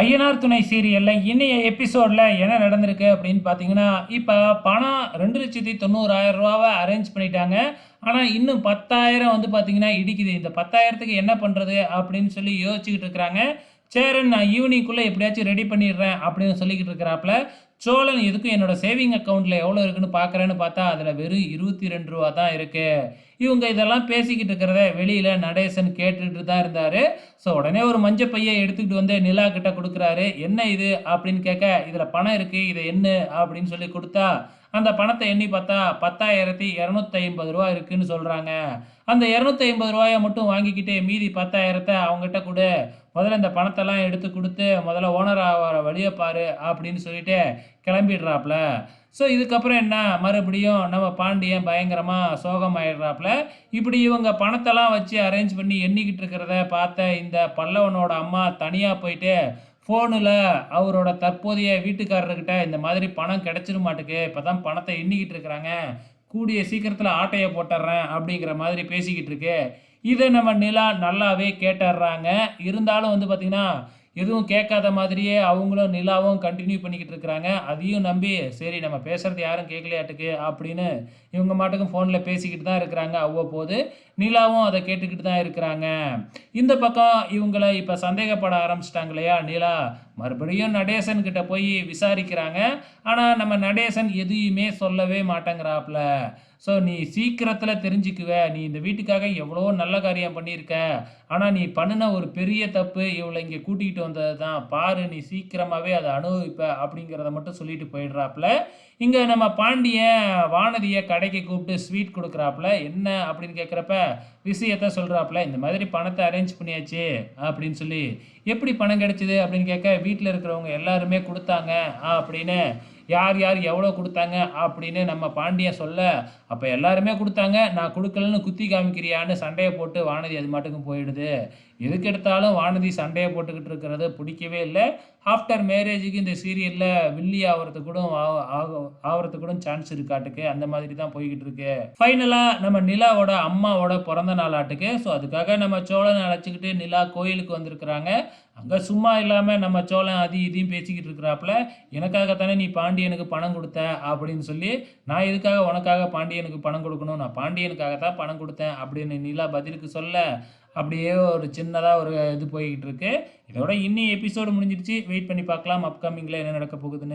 ஐயனார் துணை சீரியலில் இன்னைய எபிசோடில் என்ன நடந்திருக்கு அப்படின்னு பார்த்தீங்கன்னா இப்போ பணம் ரெண்டு லட்சத்தி தொண்ணூறாயிரம் ரூபாவை அரேஞ்ச் பண்ணிட்டாங்க. ஆனால் இன்னும் பத்தாயிரம் வந்து பார்த்தீங்கன்னா இடிக்குது. இந்த பத்தாயிரத்துக்கு என்ன பண்ணுறது அப்படின்னு சொல்லி யோசிச்சுக்கிட்டு இருக்கிறாங்க. சேரன் நான் ஈவினிங்குள்ளே எப்படியாச்சும் ரெடி பண்ணிடுறேன் அப்படின்னு சொல்லிக்கிட்டு இருக்கிறாப்புல சோழன் எதுக்கும் என்னோட சேவிங் அக்கௌண்ட்டில் எவ்வளோ இருக்குன்னு பார்க்குறேன்னு பார்த்தா அதில் வெறும் இருபத்தி ரெண்டு ரூபா தான் இருக்குது இவங்க இதெல்லாம் பேசிக்கிட்டு இருக்கிறத வெளியில் நடேசன் கேட்டுட்டு தான் இருந்தார். ஸோ உடனே ஒரு மஞ்சள் பையை எடுத்துக்கிட்டு வந்து நிலா கிட்ட கொடுக்குறாரு. என்ன இது? அப்படின்னு கேட்க இதில் பணம் இருக்குது இதை என்ன? அப்படின்னு சொல்லி கொடுத்தா அந்த பணத்தை எண்ணி பார்த்தா பத்தாயிரத்தி இரநூத்தி ஐம்பது ரூபா இருக்குன்னு சொல்கிறாங்க அந்த இரநூத்தி ஐம்பது ரூபாயை மட்டும் வாங்கிக்கிட்டு மீதி பத்தாயிரத்தை அவங்ககிட்ட கொடு. முதல்ல இந்த பணத்தெல்லாம் எடுத்து கொடுத்து முதல்ல ஓனர் ஆகிற வழியை பாரு அப்படின்னு சொல்லிட்டு கிளம்பிடுறாப்புல. ஸோ இதுக்கப்புறம் என்ன? மறுபடியும் நம்ம பாண்டியன் பயங்கரமாக சோகமாயிடுறாப்புல. இப்படி இவங்க பணத்தெல்லாம் வச்சு அரேஞ்ச் பண்ணி எண்ணிக்கிட்டு இருக்கிறத பார்த்த இந்த பல்லவனோட அம்மா தனியாக போயிட்டு ஃபோனில் அவரோட தற்போதைய வீட்டுக்காரர்கிட்ட இந்த மாதிரி பணம் கிடச்சிட மாட்டுக்கு இப்போ தான் பணத்தை எண்ணிக்கிட்டு இருக்கிறாங்க. கூடிய சீக்கிரத்தில் ஆட்டையை போட்டுடுறேன் அப்படிங்கிற மாதிரி பேசிக்கிட்டு இருக்கு. இதை நம்ம நிலா நல்லாவே கேட்டுடுறாங்க இருந்தாலும் வந்து பார்த்திங்கன்னா எதுவும் கேட்காத மாதிரியே அவங்களும் நிலாவும் கண்டினியூ பண்ணிக்கிட்டு இருக்கிறாங்க. அதையும் நம்பி சரி நம்ம பேசுகிறது யாரும் கேட்கலையாட்டுக்கு அப்படின்னு இவங்க மாட்டுக்கும் ஃபோனில் பேசிக்கிட்டு தான் இருக்கிறாங்க. அவ்வப்போது நிலாவும் அதை கேட்டுக்கிட்டு தான் இருக்கிறாங்க. இந்த பக்கம் இவங்களை இப்போ சந்தேகப்பட ஆரம்பிச்சிட்டாங்க இல்லையா? நிலா மறுபடியும் நடேசன் கிட்ட போய் விசாரிக்கிறாங்க. ஆனால் நம்ம நடேசன் எதையுமே சொல்லவே மாட்டேங்கிறாப்புல. ஸோ நீ சீக்கிரத்தில் தெரிஞ்சுக்குவ. நீ இந்த வீட்டுக்காக எவ்வளோ நல்ல காரியம் பண்ணியிருக்க. ஆனால் நீ பண்ணின ஒரு பெரிய தப்பு இவளை இங்கே கூட்டிகிட்டு வந்தது தான். பாரு நீ சீக்கிரமாகவே அதை அனுபவிப்ப அப்படிங்கிறத மட்டும் சொல்லிட்டு போயிடுறாப்புல. இங்கே நம்ம பாண்டியன் வானதியை கடைக்கு கூப்பிட்டு ஸ்வீட் கொடுக்குறாப்புல. என்ன அப்படின்னு கேட்குறப்ப விஷயத்த சொல்கிறாப்புல இந்த மாதிரி பணத்தை அரேஞ்ச் பண்ணியாச்சு அப்படின்னு சொல்லி எப்படி பணம் கிடைச்சிது அப்படின்னு கேட்க வீட்டில் இருக்கிறவங்க எல்லாருமே கொடுத்தாங்க அப்படின்னு யார் யார் எவ்வளோ கொடுத்தாங்க அப்படின்னு நம்ம பாண்டியன் சொல்ல அப்போ எல்லாருமே கொடுத்தாங்க நான் கொடுக்கலன்னு குத்தி காமிக்கிறியான்னு சண்டையை போட்டு வானதி அது மாட்டுக்கும் போயிடுது. எதுக்கு எடுத்தாலும் வானதி சண்டையை போட்டுக்கிட்டு இருக்கிறது பிடிக்கவே இல்லை. ஆஃப்டர் மேரேஜுக்கு இந்த சீரியலில் வில்லி ஆகிறதுக்கு கூட ஆகிறதுக்கு கூட சான்ஸ் இருக்காட்டுக்கு அந்த மாதிரி தான் போய்கிட்டு இருக்கு. ஃபைனலாக நம்ம நிலாவோட அம்மாவோட பிறந்த நாளாட்டுக்கு ஸோ அதுக்காக நம்ம சோழனை அழைச்சிக்கிட்டு நிலா கோயிலுக்கு வந்திருக்கிறாங்க. அங்கே சும்மா இல்லாமல் நம்ம சோழன் அதி இதையும் பேசிக்கிட்டு இருக்கிறாப்புல. எனக்காகத்தானே நீ பாண்டியனுக்கு பணம் கொடுத்த? அப்படின்னு சொல்லி நான் எதுக்காக உனக்காக பாண்டியனுக்கு பணம் கொடுக்கணும்? நான் பாண்டியனுக்காக தான் பணம் கொடுத்தேன் அப்படின்னு நிலா பதிலுக்கு சொல்ல அப்படியே ஒரு சின்னதாக ஒரு இது போய்கிட்டு இருக்கு. இதோட இன்னி எபிசோடு முடிஞ்சிடுச்சு. வெயிட் பண்ணி பார்க்கலாம். அப்கமிங்கில் என்ன நடக்க போகுதுன்னு.